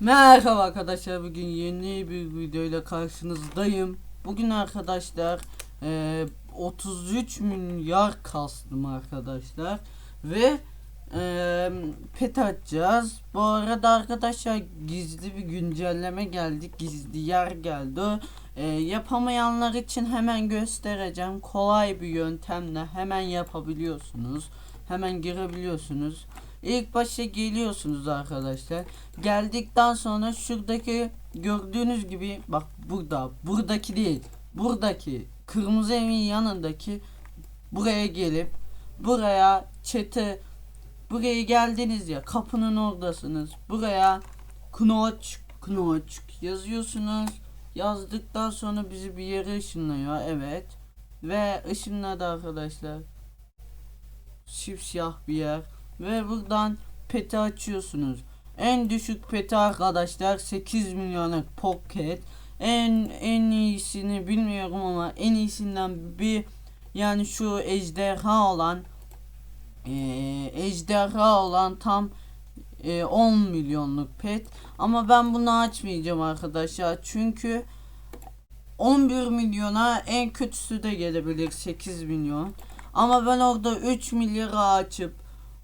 Merhaba arkadaşlar bugün yeni bir videoyla karşınızdayım. Bugün arkadaşlar eee, 33 milyar kastım arkadaşlar ve eee, pet açacağız. Bu arada arkadaşlar gizli bir güncelleme geldi. Gizli yer geldi. Eee, yapamayanlar için hemen göstereceğim. Kolay bir yöntemle hemen yapabiliyorsunuz. Hemen girebiliyorsunuz. İlk başta geliyorsunuz arkadaşlar. Geldikten sonra şuradaki gördüğünüz gibi bak burada buradaki değil buradaki kırmızı evin yanındaki buraya gelip buraya çete buraya geldiniz ya kapının oradasınız. Buraya knoç knoç yazıyorsunuz. Yazdıktan sonra bizi bir yere ışınlıyor evet. Ve ışınladı arkadaşlar. Simsiyah bir yer ve buradan peti açıyorsunuz. En düşük peti arkadaşlar 8 milyonluk pocket. En en iyisini bilmiyorum ama en iyisinden bir yani şu ejderha olan eee, ejderha olan tam eee, 10 milyonluk pet ama ben bunu açmayacağım arkadaşlar çünkü 11 milyona en kötüsü de gelebilir 8 milyon ama ben orada 3 milyarı açıp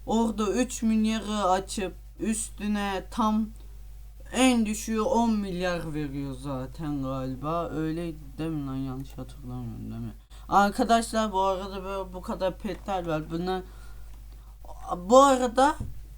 orada 3 milyarı açıp üstüne tam en düşüğü 10 milyar veriyor zaten galiba. Öyle değil mi lan yanlış hatırlamıyorum değil mi? Arkadaşlar bu arada böyle bu kadar petler var. Bunlar bu arada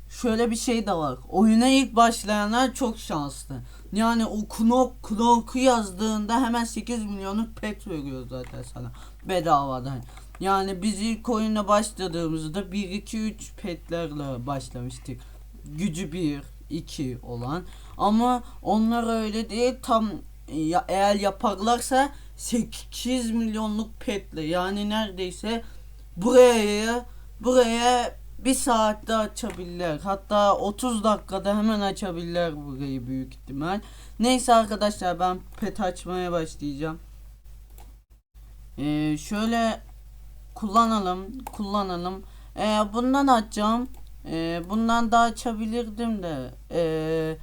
şöyle bir şey de var. Oyuna ilk başlayanlar çok şanslı. Yani o Knok Knok'u yazdığında hemen 8 milyonluk pet veriyor zaten sana bedavadan. Yani biz ilk oyuna başladığımızda 1 2 3 petlerle başlamıştık. Gücü 1 2 olan ama onlar öyle değil tam ya, eğer yaparlarsa 8 milyonluk petle yani neredeyse buraya buraya bir saatte açabilirler. Hatta 30 dakikada hemen açabilirler burayı büyük ihtimal. Neyse arkadaşlar ben pet açmaya başlayacağım. Ee, şöyle kullanalım kullanalım. Ee, bundan açacağım. Ee, bundan da açabilirdim de. Ee,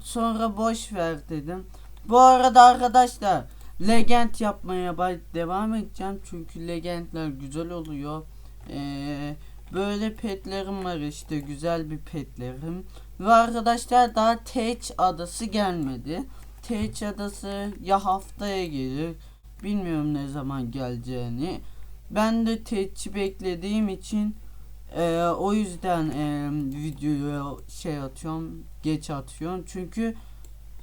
sonra boş ver dedim. Bu arada arkadaşlar legend yapmaya devam edeceğim çünkü legendler güzel oluyor. Ee, böyle petlerim var işte güzel bir petlerim. Ve arkadaşlar daha Teç adası gelmedi. Teç adası ya haftaya gelir. Bilmiyorum ne zaman geleceğini. Ben de Teç'i beklediğim için e, o yüzden e, videoyu şey atıyorum geç atıyorum çünkü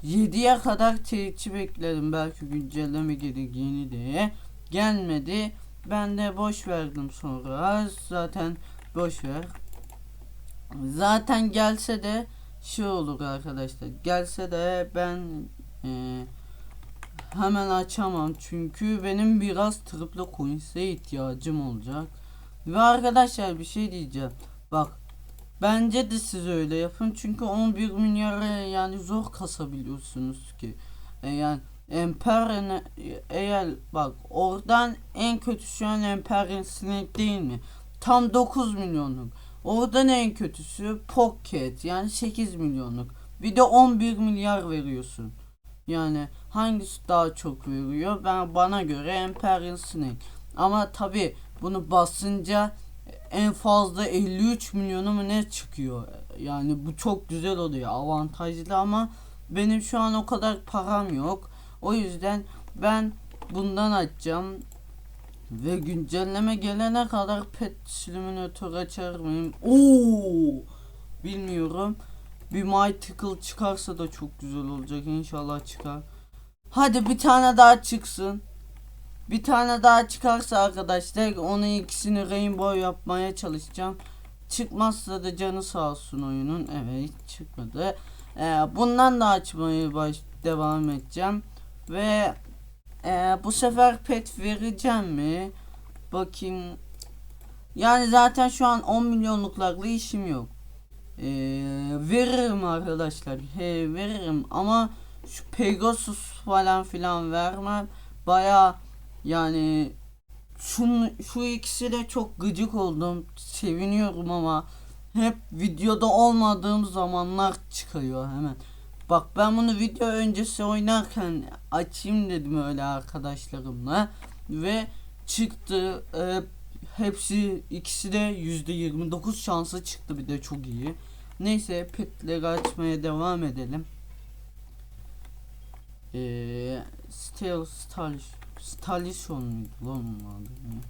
7'ye kadar Teç'i bekledim belki güncelleme gelir yeni diye gelmedi ben de boş verdim sonra zaten boş ver zaten gelse de şey olur arkadaşlar gelse de ben e, hemen açamam çünkü benim biraz triple coins'e ihtiyacım olacak ve arkadaşlar bir şey diyeceğim. Bak bence de siz öyle yapın çünkü 11 milyara yani zor kasabiliyorsunuz ki. E, yani Emper'in eğer bak oradan en kötü şu an Emper'in sinek değil mi? Tam 9 milyonluk. Oradan en kötüsü Pocket yani 8 milyonluk. Bir de 11 milyar veriyorsun. Yani hangisi daha çok veriyor? Ben bana göre Emperor Snake. Ama tabi bunu basınca en fazla 53 milyonu mu ne çıkıyor? Yani bu çok güzel oluyor. Avantajlı ama benim şu an o kadar param yok. O yüzden ben bundan açacağım. Ve güncelleme gelene kadar pet simülatör açar mıyım? Oo! Bilmiyorum. Bir Mythical çıkarsa da çok güzel olacak. İnşallah çıkar. Hadi bir tane daha çıksın. Bir tane daha çıkarsa arkadaşlar onu ikisini rainbow yapmaya çalışacağım. Çıkmazsa da canı sağ olsun oyunun. Evet çıkmadı. Ee, bundan da açmayı baş devam edeceğim. Ve e, bu sefer pet vereceğim mi? Bakayım. Yani zaten şu an 10 milyonluklarla işim yok. Ee, veririm arkadaşlar. He, veririm ama şu Pegasus falan filan vermem. Baya yani şun, şu ikisi de çok gıcık oldum. Seviniyorum ama hep videoda olmadığım zamanlar çıkıyor hemen. Bak ben bunu video öncesi oynarken açayım dedim öyle arkadaşlarımla ve çıktı. Ee, hepsi ikisi de yüzde 29 şansı çıktı bir de çok iyi. Neyse petleri açmaya devam edelim. Ee, Steel Stalish Stalishon muydu lan onun adı?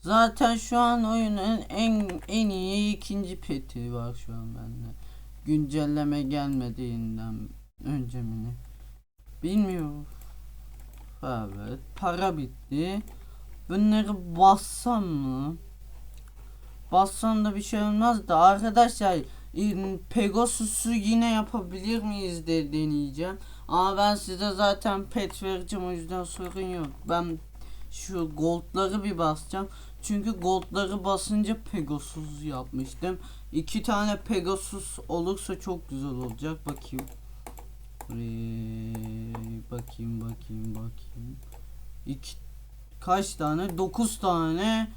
Zaten şu an oyunun en en iyi ikinci peti var şu an bende. Güncelleme gelmediğinden önce mi? Bilmiyorum. Evet, para bitti. Bunları bassam mı? Bassam da bir şey olmaz da arkadaşlar Pegasus'u yine yapabilir miyiz de deneyeceğim. Ama ben size zaten pet vereceğim o yüzden sorun yok. Ben şu goldları bir basacağım. Çünkü goldları basınca Pegasus yapmıştım. İki tane Pegasus olursa çok güzel olacak. Bakayım. Ee, bakayım bakayım bakayım. İki, kaç tane? 9 tane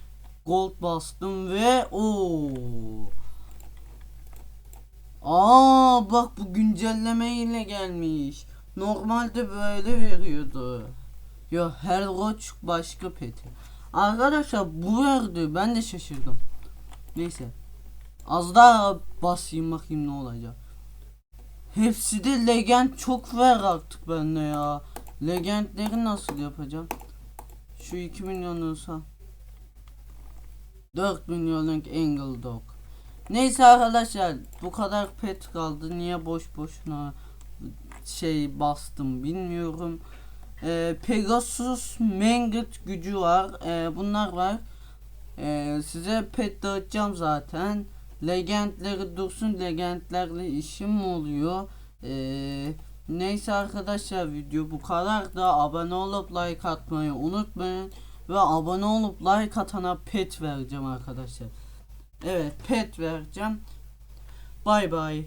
gold bastım ve o. Aa bak bu güncelleme ile gelmiş. Normalde böyle veriyordu. Yo her roç başka peti. Arkadaşlar bu verdi. Ben de şaşırdım. Neyse. Az daha basayım bakayım ne olacak. Hepsi de legend çok ver artık bende ya. Legendleri nasıl yapacağım? Şu 2 milyon olsa. 4 milyonluk Angle Dog. Neyse arkadaşlar bu kadar pet kaldı. Niye boş boşuna şey bastım bilmiyorum. Ee, Pegasus Mangut gücü var. Ee, bunlar var. Ee, size pet dağıtacağım zaten. Legendleri dursun. Legendlerle işim oluyor? Ee, neyse arkadaşlar video bu kadar da abone olup like atmayı unutmayın. Ve abone olup like atana pet vereceğim arkadaşlar. Evet pet vereceğim. Bay bay.